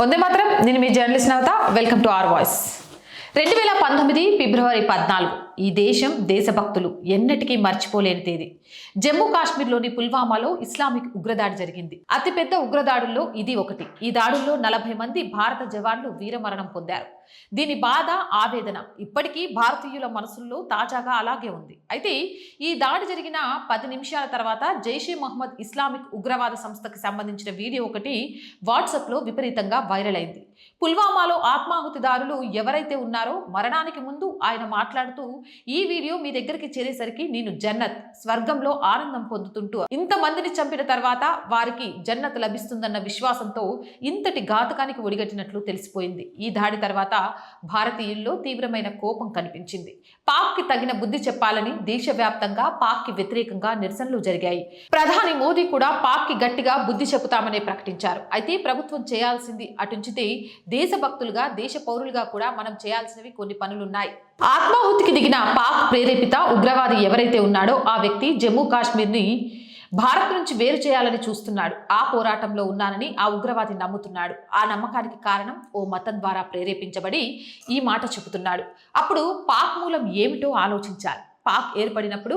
వందే మాత్రం నేను మీ journalist Navatha. Welcome to R voice. రెండు వేల పంతొమ్మిది ఫిబ్రవరి పద్నాలుగు. ఈ దేశం దేశభక్తులు ఎన్నటికీ మర్చిపోలేని తేదీ. జమ్మూ కాశ్మీర్లోని పుల్వామాలో ఇస్లామిక్ ఉగ్రదాడి జరిగింది. అతిపెద్ద ఉగ్రదాడుల్లో ఇది ఒకటి. ఈ దాడుల్లో నలభై మంది భారత జవాన్లు వీరమరణం పొందారు. దీని బాధ ఆవేదన ఇప్పటికీ భారతీయుల మనసుల్లో తాజాగా అలాగే ఉంది. అయితే ఈ దాడి జరిగిన పది నిమిషాల తర్వాత జైషే మహమ్మద్ ఇస్లామిక్ ఉగ్రవాద సంస్థకి సంబంధించిన వీడియో ఒకటి వాట్సాప్లో విపరీతంగా వైరల్ అయింది. పుల్వామాలో ఆత్మాహుతిదారులు ఎవరైతే ఉన్నారో మరణానికి ముందు ఆయన మాట్లాడుతూ ఈ వీడియో మీ దగ్గరికి చేరేసరికి నేను జన్నత్ స్వర్గంలో ఆనందం పొందుతుంటూ ఇంతమందిని చంపిన తర్వాత వారికి జన్నత్ లభిస్తుందన్న విశ్వాసంతో ఇంతటి ఘాతకానికి ఒడిగట్టినట్లు తెలిసిపోయింది. ఈ దాడి తర్వాత భారతీయుల్లో తీవ్రమైన కోపం కనిపించింది. పాక్కి తగిన బుద్ధి చెప్పాలని దేశవ్యాప్తంగా పాక్కి వ్యతిరేకంగా నిరసనలు జరిగాయి. ప్రధాని మోదీ కూడా పాక్కి గట్టిగా బుద్ధి చెబుతామని ప్రకటించారు. అయితే ప్రభుత్వం చేయాల్సింది అటుంచితే దేశభక్తులుగా దేశ పౌరులుగా కూడా మనం చేయాల్సినవి కొన్ని పనులున్నాయి. ఆత్మాహుతికి దిగిన పాక్ ప్రేరేపిత ఉగ్రవాది ఎవరైతే ఉన్నాడో ఆ వ్యక్తి జమ్మూ కాశ్మీర్ని భారత్ నుంచి వేరు చేయాలని చూస్తున్నాడు. ఆ పోరాటంలో ఉన్నానని ఆ ఉగ్రవాది నమ్ముతున్నాడు. ఆ నమ్మకానికి కారణం ఓ మతం ద్వారా ప్రేరేపించబడి ఈ మాట చెబుతున్నాడు. అప్పుడు పాక్ మూలం ఏమిటో ఆలోచించాలి. పాక్ ఏర్పడినప్పుడు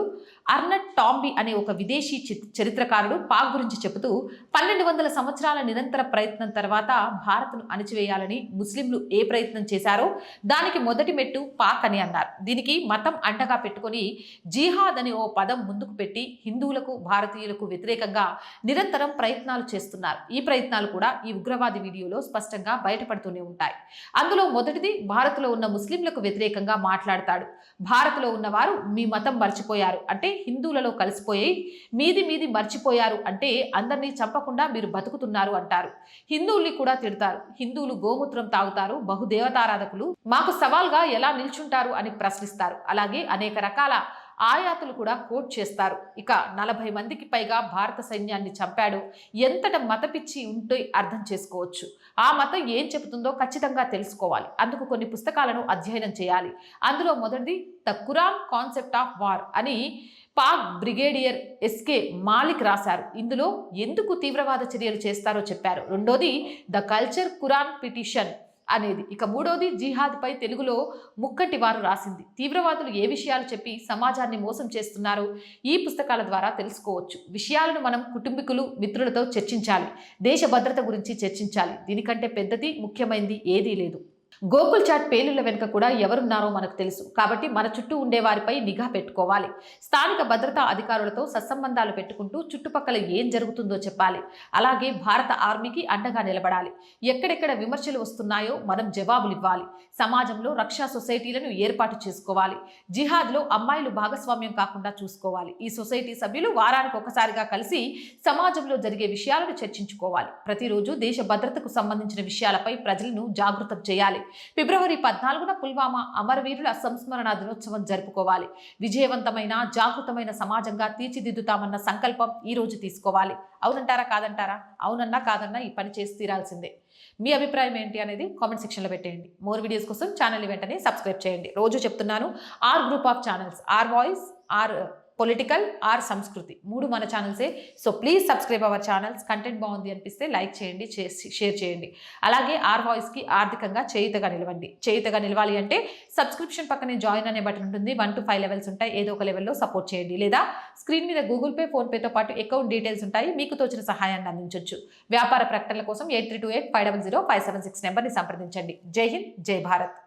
అర్నట్ టాంబీ అనే ఒక విదేశీ చి- చరిత్రకారుడు పాక్ గురించి చెబుతూ పన్నెండు వందల సంవత్సరాల నిరంతర ప్రయత్నం తర్వాత భారత్ను అణిచివేయాలని ముస్లింలు ఏ ప్రయత్నం చేశారో దానికి మొదటి మెట్టు పాక్ అని అన్నారు. దీనికి మతం అంటగా పెట్టుకొని జిహాద్ అనే ఓ పదం ముందుకు పెట్టి హిందువులకు భారతీయులకు వ్యతిరేకంగా నిరంతరం ప్రయత్నాలు చేస్తున్నారు. ఈ ప్రయత్నాలు కూడా ఈ ఉగ్రవాది వీడియోలో స్పష్టంగా బయటపడుతూనే ఉంటాయి. అందులో మొదటిది భారత్లో ఉన్న ముస్లింలకు వ్యతిరేకంగా మాట్లాడతాడు. భారత్లో ఉన్నవారు మీ మతం మర్చిపోయారు. అంటే హిందువులలో కలిసిపోయి మీది మీది మర్చిపోయారు అంటే అందరినీ చంపకుండా మీరు బతుకుతున్నారు అంటారు. హిందువుల్ని కూడా తిడతారు. హిందువులు గోమూత్రం తాగుతారు. బహుదేవతారాధకులు మాకు సవాల్గా ఎలా నిల్చుంటారు అని ప్రశ్నిస్తారు. అలాగే అనేక రకాల ఆయాతులు కూడా కోట్ చేస్తారు. ఇక నలభై మందికి పైగా భారత సైన్యాన్ని చంపాడు. ఎంతట మతపిచ్చి ఉంటే అర్థం చేసుకోవచ్చు. ఆ మతం ఏం చెబుతుందో ఖచ్చితంగా తెలుసుకోవాలి. అందుకు కొన్ని పుస్తకాలను అధ్యయనం చేయాలి. అందులో మొదటిది the Quran concept of war అని పాక్ బ్రిగేడియర్ ఎస్కే మాలిక్ రాశారు. ఇందులో ఎందుకు తీవ్రవాద చర్యలు చేస్తారో చెప్పారు. రెండోది ద కల్చర్ కురాన్ పిటిషన్. అనేది. ఇక మూడోది జిహాద్ పై తెలుగులో ముక్కటి వారు రాసింది. తీవ్రవాదులు ఏ విషయాలు చెప్పి సమాజాన్ని మోసం చేస్తున్నారు? ఈ పుస్తకాల ద్వారా తెలుసుకోవచ్చు. విషయాలను మనం కుటుంబీకులు మిత్రులతో చర్చించాలి. దేశ భద్రత గురించి చర్చించాలి. దీనికంటే పెద్దది ముఖ్యమైనది ఏదీ లేదు. గోకుల్ చాట్ పేలుళ్ళ వెనుక కూడా ఎవరున్నారో మనకు తెలుసు. కాబట్టి మన చుట్టూ ఉండే వారిపై నిఘా పెట్టుకోవాలి. స్థానిక భద్రతా అధికారులతో సత్సంబంధాలు పెట్టుకుంటూ చుట్టుపక్కల ఏం జరుగుతుందో చెప్పాలి. అలాగే భారత ఆర్మీకి అండగా నిలబడాలి. ఎక్కడెక్కడ విమర్శలు వస్తున్నాయో మనం జవాబులు ఇవ్వాలి. సమాజంలో రక్షా సొసైటీలను ఏర్పాటు చేసుకోవాలి. జిహాద్లో అమ్మాయిలు భాగస్వామ్యం కాకుండా చూసుకోవాలి. ఈ సొసైటీ సభ్యులు వారానికి ఒకసారిగా కలిసి సమాజంలో జరిగే విషయాలను చర్చించుకోవాలి. ప్రతిరోజు దేశ భద్రతకు సంబంధించిన విషయాలపై ప్రజలను జాగృతం చేయాలి. ఫిబ్రవరి పద్నాలుగున పుల్వామా అమరవీరుల సంస్మరణ దినోత్సవం జరుపుకోవాలి. విజయవంతమైన జాగృతమైన సమాజంగా తీర్చిదిద్దుతామన్న సంకల్పం ఈ రోజు తీసుకోవాలి. అవునంటారా కాదంటారా? అవునన్నా కాదన్నా ఈ పని చేసి తీరాల్సిందే. మీ అభిప్రాయం ఏంటి అనేది కామెంట్ సెక్షన్లో పెట్టేయండి. మోర్ వీడియోస్ కోసం ఛానల్ వెంటనే సబ్స్క్రైబ్ చేయండి. రోజు చెప్తున్నాను R group of channels R voice R political R Sanskriti మూడు మన ఛానల్సే so please subscribe our channels content బాగుంది అనిపిస్తే లైక్ చేయండి చేసి- షేర్ చేయండి. అలాగే ఆర్ వాయిస్కి ఆర్థికంగా చేయుతగా నిలవండి. చేయుతగా నిలవాలి అంటే సబ్స్క్రిప్షన్ పక్కనే జాయిన్ అనే బటన్ ఉంటుంది. వన్ టు ఫైవ్ లెవెల్స్ ఉంటాయి. ఏదో ఒక లెవెల్లో సపోర్ట్ చేయండి. లేదా స్క్రీన్ మీద గూగుల్ పే ఫోన్పేతో పాటు అకౌంట్ డీటెయిల్స్ ఉంటాయి. మీకు తోచిన సహాయాన్ని అందించవచ్చు వ్యాపార ప్రకటనల కోసం eight three two eight five double zero five seven six నెంబర్ని సంప్రదించండి. జై హింద్ జై భారత్.